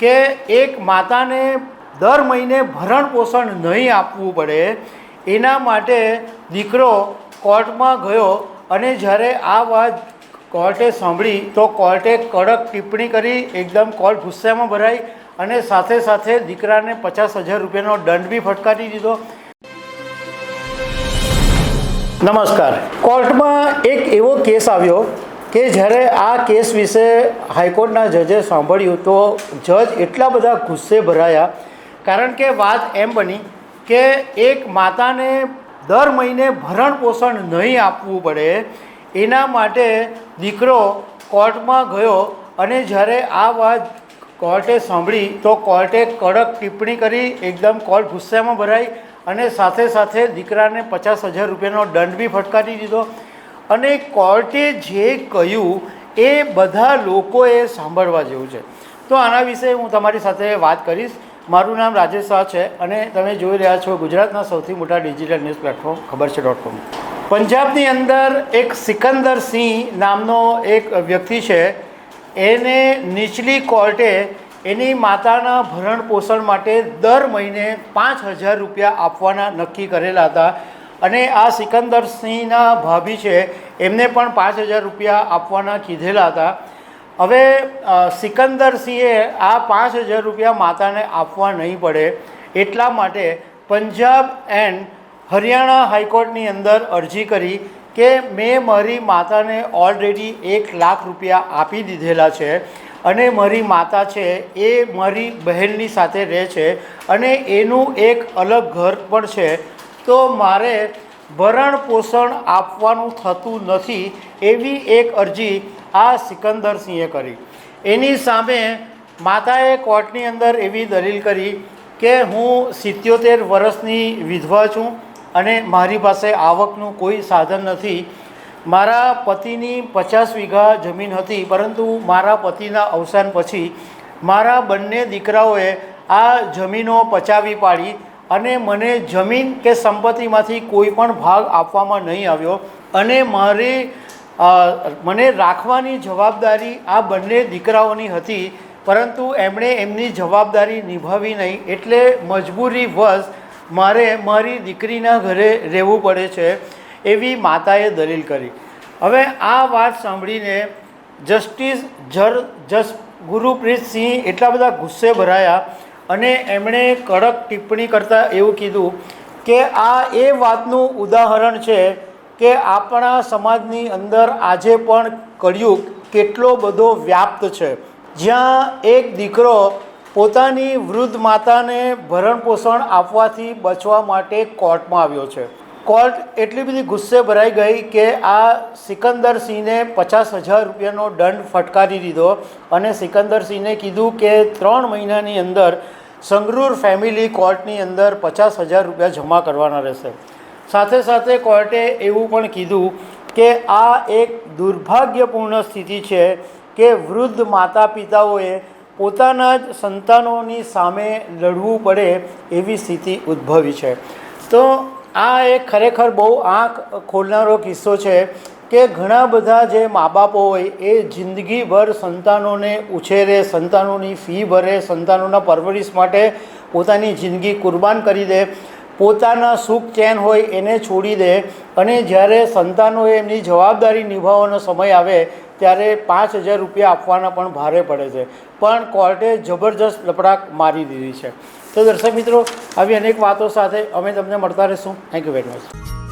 કે એક માતાને દર મહિને ભરણ પોષણ નહીં આપવું પડે, એના માટે દીકરો કોર્ટમાં ગયો અને જ્યારે આ વાત કોર્ટે સાંભળી, તો કોર્ટે કડક ટિપ્પણી કરી, એકદમ કોર્ટ ગુસ્સામાં ભરાઈ અને સાથે સાથે દીકરાને પચાસ હજાર રૂપિયાનો દંડ બી ફટકારી દીધો. નમસ્કાર. કોર્ટમાં એક એવો કેસ આવ્યો કે જ્યારે આ કેસ વિશે હાઈકોર્ટના જજે સાંભળ્યું તો જજ એટલા બધા ગુસ્સે ભરાયા. કારણ કે વાત એમ બની કે એક માતાને દર મહિને ભરણ પોષણ નહીં આપવું પડે, એના માટે દીકરો કોર્ટમાં ગયો અને જ્યારે આ વાત કોર્ટે સાંભળી તો કોર્ટે કડક ટિપ્પણી કરી, એકદમ કોર્ટ ગુસ્સામાં ભરાઈ અને સાથે સાથે દીકરાને પચાસ હજાર રૂપિયાનો દંડ બી ફટકારી દીધો. અને કોર્ટે જે કહ્યું એ બધા લોકોએ સાંભળવા જેવું છે. તો આના વિશે હું તમારી સાથે વાત કરીશ. મારું નામ રાજેશ શાહ છે અને તમે જોઈ રહ્યા છો ગુજરાતના સૌથી મોટા ડિજિટલ ન્યૂઝ પ્લેટફોર્મ, ખબર છે ડોટ કોમ પંજાબની અંદર એક સિકંદર સિંહ નામનો એક વ્યક્તિ છે. એને નીચલી કોર્ટે એની માતાના ભરણ પોષણ માટે દર મહિને પાંચ હજાર રૂપિયા આપવાના નક્કી કરેલા હતા. અને આ સિકંદર સિંહના ભાભી છે એમને પણ પાંચ હજાર રૂપિયા આપવાના કીધેલા હતા. હવે અ, સિકંદર સિંહે આ પાંચ હજાર રૂપિયા માતાને આપવા નહીં પડે એટલા માટે પંજાબ એન્ડ હરિયાણા હાઈકોર્ટની અંદર અરજી કરી કે મેં મારી માતાને ઓલરેડી એક લાખ રૂપિયા આપી દીધેલા છે અને મારી માતા છે એ મારી બહેનની સાથે રહે છે અને એનું એક અલગ ઘર પણ છે. તો મારે ભરણ પોષણ આપવાનું થતું નથી એવી એક અરજી આ સિકંદરસિંહે કરી. એની સામે માતાએ કોર્ટની અંદર એવી દલીલ કરી કે હું સિત્યોતેર વર્ષની વિધવા છું અને મારી પાસે આવકનું કોઈ સાધન નથી. મારા પતિની પચાસ વીઘા જમીન હતી, પરંતુ મારા પતિના અવસાન પછી મારા બંને દીકરાઓએ આ જમીનો પચાવી પાડી અને મને જમીન કે સંપત્તિમાંથી કોઈ પણ ભાગ આપવામાં નહીં આવ્યો. અને મારી મને રાખવાની જવાબદારી આ બંને દીકરાઓની હતી, પરંતુ એમણે એમની જવાબદારી નિભાવી નહીં. એટલે મજબૂરી વશ મારે મારી દીકરીના ઘરે રહેવું પડે છે, એવી માતાએ દલીલ કરી. હવે આ વાત સાંભળીને જસ્ટિસ જર, જસ ગુરુપ્રીત સિંહ એટલા બધા ગુસ્સે ભરાયા અને એમણે કડક ટિપ્પણી કરતાં એવું કીધું કે આ એ વાતનું ઉદાહરણ છે કે આપણા સમાજની અંદર આજે પણ કળિયુગ કેટલો બધો વ્યાપ્ત છે. જ્યાં એક દીકરો પોતાની વૃદ્ધ માતાને ભરણપોષણ આપવાથી બચવા માટે કોર્ટમાં આવ્યો છે. કોર્ટ એટલી બધી ગુસ્સે ભરાઈ ગઈ કે આ સિકંદરસિંહને પચાસ હજાર રૂપિયાનો દંડ ફટકારી દીધો અને સિકંદરસિંહને કીધું કે ત્રણ મહિનાની અંદર સંગરૂર ફેમિલી કોર્ટની અંદર પચાસ હજાર રૂપિયા જમા કરવાના રહેશે. સાથે સાથે કોર્ટે એવું પણ કીધું કે આ એક દુર્ભાગ્યપૂર્ણ સ્થિતિ છે કે વૃદ્ધ માતા પિતાઓએ પોતાના જ સંતાનોની સામે લડવું પડે એવી સ્થિતિ ઉદ્ભવી છે. તો આ એક ખરેખર બહુ આંખ ખોલનારો કિસ્સો છે કે ઘણા બધા જે મા બાપો હોય એ જિંદગીભર સંતાનોને ઉછેરે, સંતાનોની ફી ભરે, સંતાનોના પરવરિશ માટે પોતાની જિંદગી કુરબાન કરી દે, પોતાના સુખ ચેન હોય એને છોડી દે અને જ્યારે સંતાનોએ એમની જવાબદારી નિભાવવાનો સમય આવે ત્યારે પાંચ હજાર રૂપિયા આપવાના પણ ભારે પડે છે. પણ કોર્ટે જબરજસ્ત લપડાક મારી દીધી છે. તો દર્શક મિત્રો, આવી અનેક વાતો સાથે અમે તમને મળતા રહીશું. Thank you very much